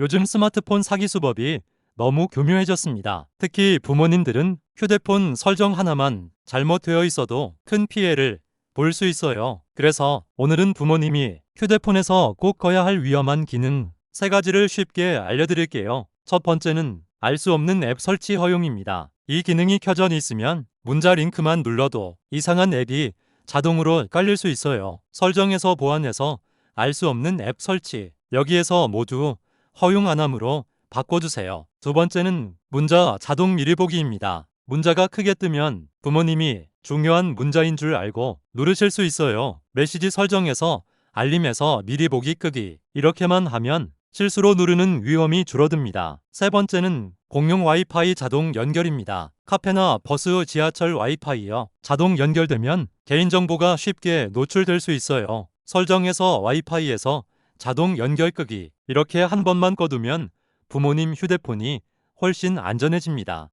요즘 스마트폰 사기 수법이 너무 교묘해졌습니다. 특히 부모님들은 휴대폰 설정 하나만 잘못되어 있어도 큰 피해를 볼 수 있어요. 그래서 오늘은 부모님이 휴대폰에서 꼭 꺼야 할 위험한 기능 세 가지를 쉽게 알려드릴게요. 첫 번째는 알 수 없는 앱 설치 허용입니다. 이 기능이 켜져 있으면 문자 링크만 눌러도 이상한 앱이 자동으로 깔릴 수 있어요. 설정에서 보안해서 알 수 없는 앱 설치. 여기에서 모두 허용 안 함으로 바꿔주세요. 두 번째는 문자 자동 미리 보기입니다. 문자가 크게 뜨면 부모님이 중요한 문자인 줄 알고 누르실 수 있어요. 메시지 설정에서 알림에서 미리 보기 끄기. 이렇게만 하면 실수로 누르는 위험이 줄어듭니다. 세 번째는 공용 와이파이 자동 연결입니다. 카페나 버스, 지하철 와이파이요. 자동 연결되면 개인정보가 쉽게 노출될 수 있어요. 설정에서 와이파이에서 자동 연결 끄기. 이렇게 한 번만 꺼두면 부모님 휴대폰이 훨씬 안전해집니다.